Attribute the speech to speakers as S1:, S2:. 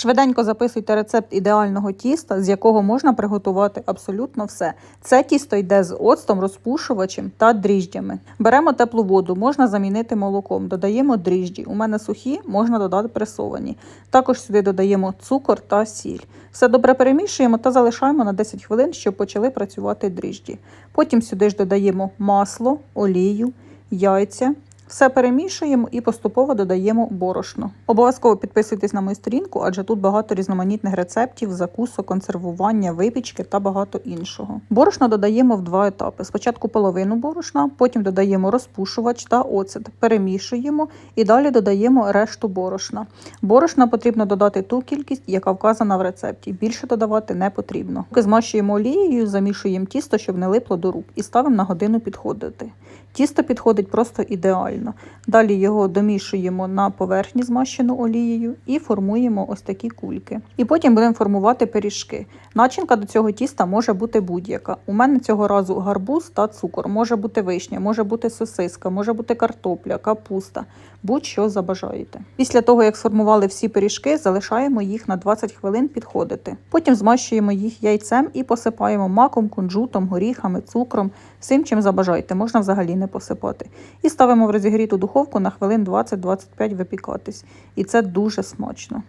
S1: Швиденько записуйте рецепт ідеального тіста, з якого можна приготувати абсолютно все. Це тісто йде з оцтом, розпушувачем та дріжджями. Беремо теплу воду, можна замінити молоком, додаємо дріжджі. У мене сухі, можна додати пресовані. Також сюди додаємо цукор та сіль. Все добре перемішуємо та залишаємо на 10 хвилин, щоб почали працювати дріжджі. Потім сюди ж додаємо масло, олію, яйця. Все перемішуємо і поступово додаємо борошно. Обов'язково підписуйтесь на мою сторінку, адже тут багато різноманітних рецептів, закусок, консервування, випічки та багато іншого. Борошно додаємо в два етапи: спочатку половину борошна, потім додаємо розпушувач та оцет, перемішуємо і далі додаємо решту борошна. Борошна потрібно додати ту кількість, яка вказана в рецепті. Більше додавати не потрібно. Поки змащуємо олією, замішуємо тісто, щоб не липло до рук, і ставимо на годину підходити. Тісто підходить просто ідеально. Далі його домішуємо на поверхні змащену олією і формуємо ось такі кульки. І потім будемо формувати пиріжки. Начинка до цього тіста може бути будь-яка. У мене цього разу гарбуз та цукор, може бути вишня, може бути сосиска, може бути картопля, капуста, будь-що забажаєте. Після того, як сформували всі пиріжки, залишаємо їх на 20 хвилин підходити. Потім змащуємо їх яйцем і посипаємо маком, кунжутом, горіхами, цукром, всім чим забажаєте, можна взагалі не посипати. І ставимо в розігріту духовку на хвилин 20-25 випікатись. І це дуже смачно.